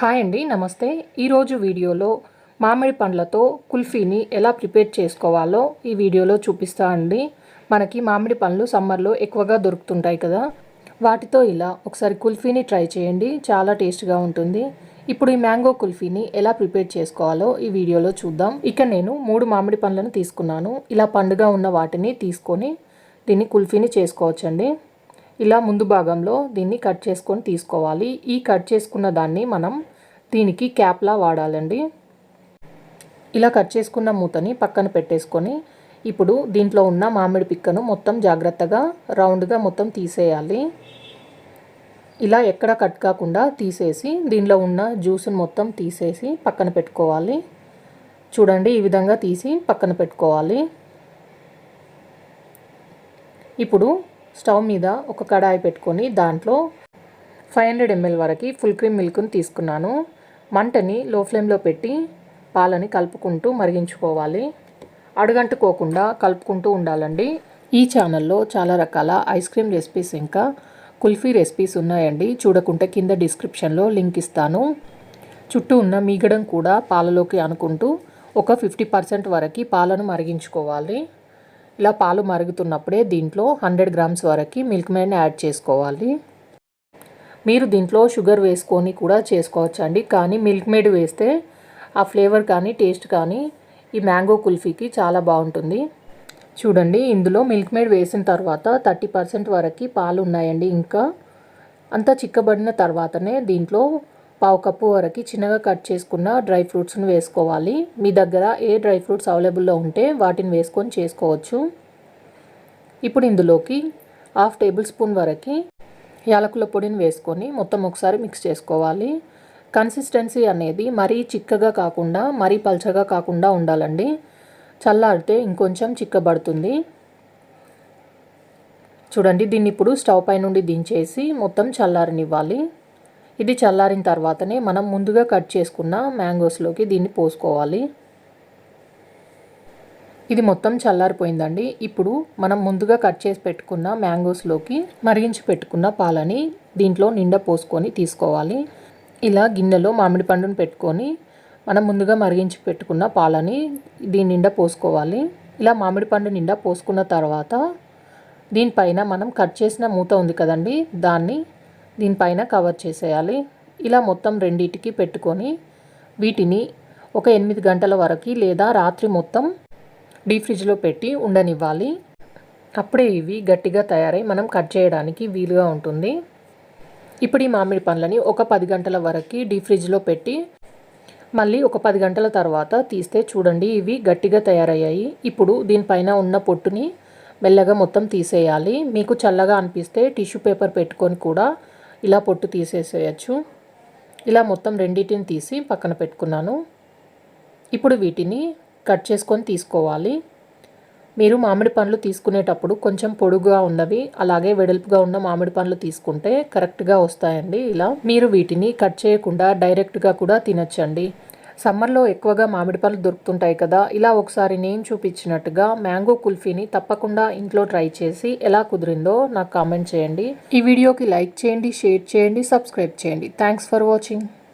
Hi అండి నమస్తే. ఈరోజు వీడియోలో మామిడి పండ్లతో కుల్ఫీని ఎలా ప్రిపేర్ చేసుకోవాలో ఈ వీడియోలో చూపిస్తా అండి. మనకి మామిడి పండ్లు సమ్మర్లో ఎక్కువగా దొరుకుతుంటాయి కదా. వాటితో ఇలా ఒకసారి కుల్ఫీని ట్రై చేయండి చాలా టేస్ట్గా ఉంటుంది. ఇప్పుడు ఈ మ్యాంగో కుల్ఫీని ఎలా ప్రిపేర్ చేసుకోవాలో ఈ వీడియోలో చూద్దాం. ఇక నేను మూడు మామిడి పండ్లను తీసుకున్నాను. ఇలా పండుగ ఉన్న వాటిని తీసుకొని దీన్ని కుల్ఫీని చేసుకోవచ్చండి. ఇలా ముందు భాగంలో దీన్ని కట్ చేసుకొని తీసుకోవాలి. ఈ కట్ చేసుకున్న దాన్ని మనం దీనికి క్యాప్లా వాడాలండి. ఇలా కట్ చేసుకున్న మూతని పక్కన పెట్టేసుకొని ఇప్పుడు దీంట్లో ఉన్న మామిడి పిక్కను మొత్తం జాగ్రత్తగా రౌండ్గా మొత్తం తీసేయాలి. ఇలా ఎక్కడ కట్ కాకుండా తీసేసి దీనిలో ఉన్న జ్యూస్ని మొత్తం తీసేసి పక్కన పెట్టుకోవాలి. చూడండి ఈ విధంగా తీసి పక్కన పెట్టుకోవాలి. ఇప్పుడు స్టవ్ మీద ఒక కడాయి పెట్టుకొని దాంట్లో ఫైవ్ హండ్రెడ్ ఎంఎల్ వరకు ఫుల్ క్రీమ్ మిల్క్ని తీసుకున్నాను. మంటని లో ఫ్లేమ్లో పెట్టి పాలని కలుపుకుంటూ మరిగించుకోవాలి. అడుగంటుకోకుండా కలుపుకుంటూ ఉండాలండి. ఈ ఛానల్లో చాలా రకాల ఐస్ క్రీమ్ రెసిపీస్ ఇంకా కుల్ఫీ రెసిపీస్ ఉన్నాయండి. చూడకుంటే కింద డిస్క్రిప్షన్లో లింక్ ఇస్తాను. చుట్టూ ఉన్న మీగడం కూడా పాలలోకి అనుకుంటూ ఒక ఫిఫ్టీ పర్సెంట్ వరకు పాలను మరిగించుకోవాలి. ఇలా పాలు మరుగుతున్నప్పుడే దీంట్లో హండ్రెడ్ గ్రామ్స్ వరకు మిల్క్ మేడ్ని యాడ్ చేసుకోవాలి. మీరు దీంట్లో షుగర్ వేసుకొని కూడా చేసుకోవచ్చు అండి కానీ మిల్క్ మేడ్ వేస్తే ఆ ఫ్లేవర్ కానీ టేస్ట్ కానీ ఈ మ్యాంగో కుల్ఫీకి చాలా బాగుంటుంది. చూడండి ఇందులో మిల్క్ మేడ్ వేసిన తర్వాత థర్టీ పర్సెంట్ వరకు పాలు ఉన్నాయండి. ఇంకా అంతా చిక్కబడిన తర్వాతనే దీంట్లో పావు కప్పు వరకు చిన్నగా కట్ చేసుకున్న డ్రై ఫ్రూట్స్ని వేసుకోవాలి. మీ దగ్గర ఏ డ్రై ఫ్రూట్స్ అవైలబుల్లో ఉంటే వాటిని వేసుకొని చేసుకోవచ్చు. ఇప్పుడు ఇందులోకి హాఫ్ టేబుల్ స్పూన్ వరకు యాలకుల పొడిని వేసుకొని మొత్తం ఒకసారి మిక్స్ చేసుకోవాలి. కన్సిస్టెన్సీ అనేది మరీ చిక్కగా కాకుండా మరీ పల్చగా కాకుండా ఉండాలండి. చల్లారితే ఇంకొంచెం చిక్కబడుతుంది. చూడండి దీన్ని ఇప్పుడు స్టవ్ పై నుండి దించేసి మొత్తం చల్లారనివ్వాలి. ఇది చల్లారిన తర్వాతనే మనం ముందుగా కట్ చేసుకున్న మ్యాంగోస్లోకి దీన్ని పోసుకోవాలి. ఇది మొత్తం చల్లారిపోయిందండి. ఇప్పుడు మనం ముందుగా కట్ చేసి పెట్టుకున్న మ్యాంగోస్లోకి మరిగించి పెట్టుకున్న పాలని దీంట్లో నిండా పోసుకొని తీసుకోవాలి. ఇలా గిన్నెలో మామిడి పండును పెట్టుకొని మనం ముందుగా మరిగించి పెట్టుకున్న పాలని దీని నిండా పోసుకోవాలి. ఇలా మామిడి పండు నిండా పోసుకున్న తర్వాత దీనిపైన మనం కట్ చేసిన మూత ఉంది కదండి దాన్ని దీనిపైన కవర్ చేసేయాలి. ఇలా మొత్తం రెండింటికి పెట్టుకొని వీటిని ఒక ఎనిమిది గంటల వరకు లేదా రాత్రి మొత్తం డీ ఫ్రిడ్జ్లో పెట్టి ఉండనివ్వాలి. అప్పుడే ఇవి గట్టిగా తయారై మనం కట్ చేయడానికి వీలుగా ఉంటుంది. ఇప్పుడు ఈ మామిడి పండ్లని ఒక పది గంటల వరకు డీ ఫ్రిడ్జ్లో పెట్టి మళ్ళీ ఒక పది గంటల తర్వాత తీస్తే చూడండి ఇవి గట్టిగా తయారయ్యాయి. ఇప్పుడు దీనిపైన ఉన్న పొట్టుని మెల్లగా మొత్తం తీసేయాలి. మీకు చల్లగా అనిపిస్తే టిష్యూ పేపర్ పెట్టుకొని కూడా ఇలా పొట్టు తీసేసేయచ్చు. ఇలా మొత్తం రెండింటిని తీసి పక్కన పెట్టుకున్నాను. ఇప్పుడు వీటిని కట్ చేసుకొని తీసుకోవాలి. మీరు మామిడి పండ్లు తీసుకునేటప్పుడు కొంచెం పొడుగుగా ఉన్నవి అలాగే వెడల్పుగా ఉన్న మామిడి పండ్లు తీసుకుంటే కరెక్ట్గా వస్తాయండి. ఇలా మీరు వీటిని కట్ చేయకుండా డైరెక్ట్గా కూడా తినచ్చండి. సమ్మర్లో ఎక్కువగా మామిడి పళ్ళు దొరుకుతుంటాయి కదా ఇలా ఒకసారి నేను చూపించినట్టుగా మ్యాంగో కుల్ఫీని తప్పకుండా ఇంట్లో ట్రై చేసి ఎలా కుదిరిందో నాకు కామెంట్ చేయండి. ఈ వీడియోకి లైక్ చేయండి షేర్ చేయండి సబ్స్క్రైబ్ చేయండి. Thanks for watching.